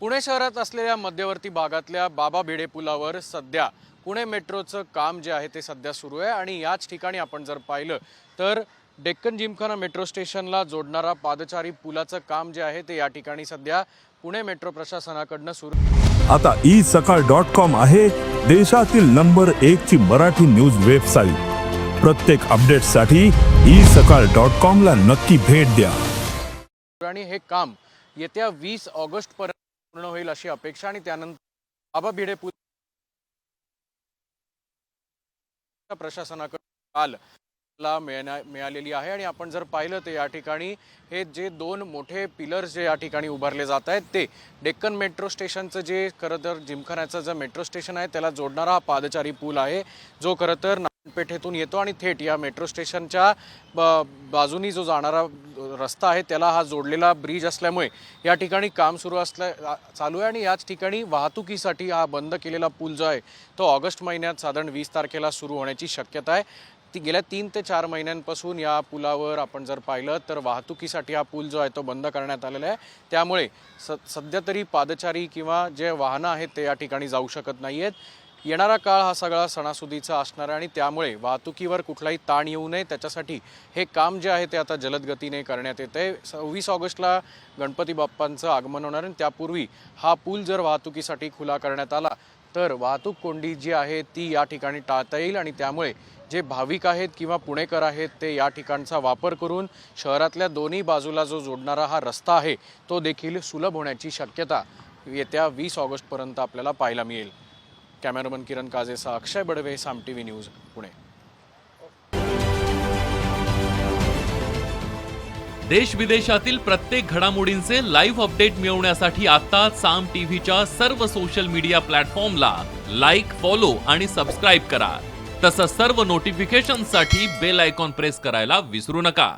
पुणे शहरात असलेल्या मध्यवर्ती भागातल्या बाबा भिडे पुलावर सध्या पुणे मेट्रोचं काम जे आहे ते सध्या सुरू आहे आणि याच ठिकाणी आपण जर पाहिलं तर डेक्कन जिमखाना मेट्रो स्टेशनला जोडणारा पादचारी पुलाचं काम जे आहे ते या ठिकाणी सध्या पुणे मेट्रो प्रशासनाकडनं सुरू आता ई सकाळ डॉट कॉम आहे देशातील नंबर एक ची मराठी न्यूज वेबसाईट. प्रत्येक अपडेटसाठी ई सकाळ डॉट कॉम ला नक्की भेट द्या. आणि हे काम येत्या वीस ऑगस्ट पर्यंत पूर्ण होईल अशी अपेक्षा आणि त्यानंतर बाबा भिडे पूल प्रशासनाकडून काल ला मिळण्या मिळालेली आहे आणि आपण जर पाहिलं तर या ठिकाणी हे जे दोन मोठे पिलर्स जे या ठिकाणी उभारले जात आहेत ते डेक्कन मेट्रो स्टेशनचं जे खरं तर जिमखान्याचं जे मेट्रो स्टेशन आहे त्याला जोडणारा हा पादचारी पूल आहे जो खरं तर पेठेतून येतो आणि थेट या मेट्रो स्टेशनच्या ब- बाजूनी जो जाणारा रस्ता आहे त्याला हा जोडलेला ब्रिज असल्यामुळे या ठिकाणी काम सुरू असल्या चालू आहे आणि याच ठिकाणी वाहतुकीसाठी हा बंद केलेला पूल जो आहे तो ऑगस्ट महिन्यात साधारण वीस तारखेला सुरू होण्याची शक्यता आहे. ती गेल्या तीन ते चार महिन्यांपासून या पुलावर आपण जर पाहिलं तर वाहतुकीसाठी हा पूल जो आहे तो बंद करण्यात आलेला आहे. त्यामुळे स सध्या तरी पादचारी किंवा जे वाहनं आहेत ते या ठिकाणी जाऊ शकत नाही आहेत येणारा काळ हा सगळा सणासुदीचा असणार आहे आणि त्यामुळे वाहतुकीवर कुठलाही ताण येऊ नये. त्याच्यासाठी हे काम जे आहे ते आता जलद गतीने करण्यात येतं आहे. सव्वीस ऑगस्टला गणपती बाप्पांचं आगमन होणार आणि त्यापूर्वी हा पूल जर वाहतुकीसाठी खुला करण्यात आला तर वाहतूक कोंडी जी आहे ती या ठिकाणी टाळता येईल आणि त्यामुळे जे भाविक आहेत किंवा पुणेकर आहेत ते या ठिकाणचा वापर करून शहरातल्या दोन्ही बाजूला जो जोडणारा हा रस्ता आहे तो देखील सुलभ होण्याची शक्यता येत्या वीस ऑगस्टपर्यंत आपल्याला पाहायला मिळेल. Cameraman Kiran काजेसा Akshay Badve Saam T V news Pune. देश विदेशातील प्रत्येक घडामोडींचे लाईव्ह अपडेट मिळवण्यासाठी आता साम टीव्हीच्या सर्व सोशल मीडिया प्लॅटफॉर्मला लाईक फॉलो आणि सबस्क्राईब करा. तसंच सर्व नोटिफिकेशनसाठी बेल आयकॉन प्रेस करायला विसरू नका.